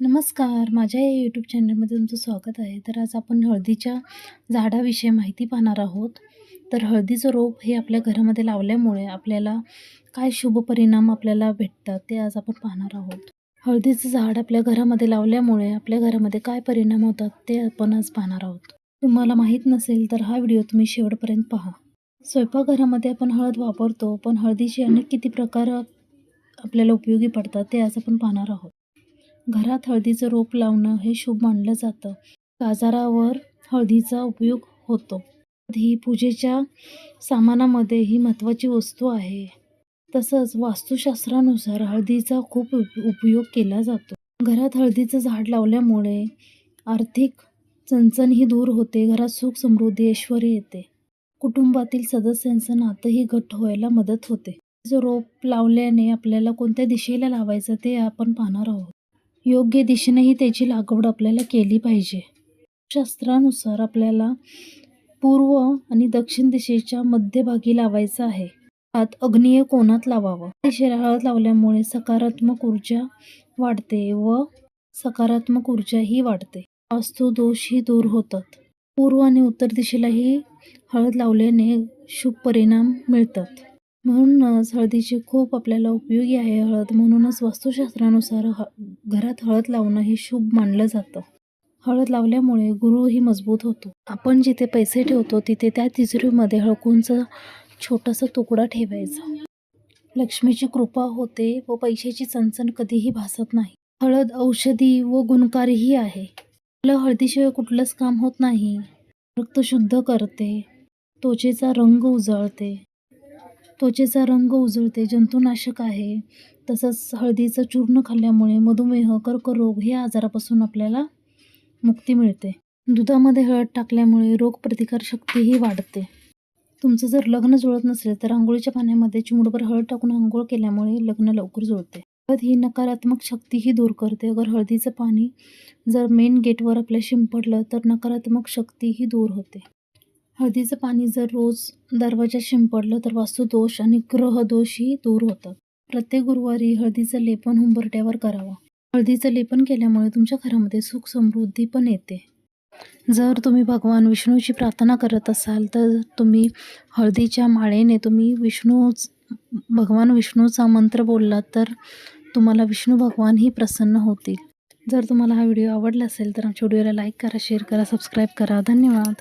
नमस्कार. माझ्या या यूट्यूब चॅनलमध्ये तुमचं स्वागत आहे. तर आज आपण हळदीच्या झाडाविषयी माहिती पाहणार आहोत. तर हळदीचं रोप हे आपल्या घरामध्ये लावल्यामुळे आपल्याला काय शुभ परिणाम आपल्याला भेटतात ते आज आपण पाहणार आहोत. हळदीचं झाड आपल्या घरामध्ये लावल्यामुळे आपल्या घरामध्ये काय परिणाम होतात ते आपण आज पाहणार आहोत. तुम्हाला माहीत नसेल तर हा व्हिडिओ तुम्ही शेवटपर्यंत पहा. स्वयंपाकघरामध्ये आपण हळद वापरतो पण हळदीचे अनेक किती प्रकार आपल्याला उपयोगी पडतात ते आज आपण पाहणार आहोत. घरात हळदीचं रोप लावणं हे शुभ मानलं जातं. बाजारावर हळदीचा उपयोग होतो. ही पूजेच्या सामानामध्ये ही महत्त्वाची वस्तू आहे. तसंच वास्तुशास्त्रानुसार हळदीचा खूप उप उपयोग केला जातो. घरात हळदीचं झाड लावल्यामुळे आर्थिक चणचण ही दूर होते घरात सुख समृद्धी ऐश्वर येते. कुटुंबातील सदस्यांचं नातंही घट्ट व्हायला मदत होते. जो रोप लावल्याने आपल्याला कोणत्या दिशेला लावायचं ते आपण पाहणार आहोत. योग्य दिशेनेही त्याची लागवड आपल्याला केली पाहिजे. शास्त्रानुसार आपल्याला पूर्व आणि दक्षिण दिशेच्या मध्यभागी लावायचं आहे. त्यात अग्नीय कोणात लावावं. दिशेला हळद लावल्यामुळे सकारात्मक ऊर्जा वाढते व सकारात्मक ऊर्जाही वाढते. वास्तू दोषही दूर होतात. पूर्व आणि उत्तर दिशेलाही हळद लावल्याने शुभ परिणाम मिळतात. म्हणूनच हळदीची खूप आपल्याला उपयोगी आहे हळद. म्हणूनच वास्तुशास्त्रानुसार ह घरात हळद लावणं हे शुभ मानलं जातं. हळद लावल्यामुळे गुरुही मजबूत होतो. आपण जिथे पैसे ठेवतो तिथे त्या तिजोरीमध्ये हळकूंचा छोटासा तुकडा ठेवायचा. लक्ष्मीची कृपा होते व पैशाची चणचण कधीही भासत नाही. हळद औषधी व गुणकारीही आहे. आपलं हळदीशिवाय कुठलंच काम होत नाही. रक्त शुद्ध करते. त्वचेचा रंग उजळते. त्वचेचा रंग उजळते जंतुनाशक आहे. तसंच हळदीचं चूर्ण खाल्ल्यामुळे मधुमेह कर्करोग हे आजारापासून आपल्याला मुक्ती मिळते. दुधामध्ये हळद टाकल्यामुळे रोगप्रतिकारशक्तीही वाढते. तुमचं जर लग्न जुळत नसेल तर आंघोळीच्या पाण्यामध्ये चिमुडभर हळद टाकून आंघोळ केल्यामुळे लग्न लवकर जुळते. हळद ही नकारात्मक शक्तीही दूर करते. अगर हळदीचं पाणी जर मेन गेटवर आपल्या शिंपडलं तर नकारात्मक शक्तीही दूर होते. हळदीचं पाणी जर रोज दरवाजात शिंपडलं तर वास्तुदोष आणि ग्रहदोषही दूर होतात प्रत्येक गुरुवारी हळदीचं लेपन हुंबरट्यावर करावं. हळदीचं लेपन केल्यामुळे तुमच्या घरामध्ये सुख समृद्धी पण येते. जर तुम्ही भगवान विष्णूची प्रार्थना करत असाल तर तुम्ही हळदीच्या माळेने तुम्ही विष्णू भगवान विष्णूचा मंत्र बोललात तर तुम्हाला विष्णू भगवानही प्रसन्न होतील. जर तुम्हाला हा व्हिडिओ आवडला असेल तर आमच्या व्हिडिओला लाईक करा शेअर करा सबस्क्राईब करा. धन्यवाद.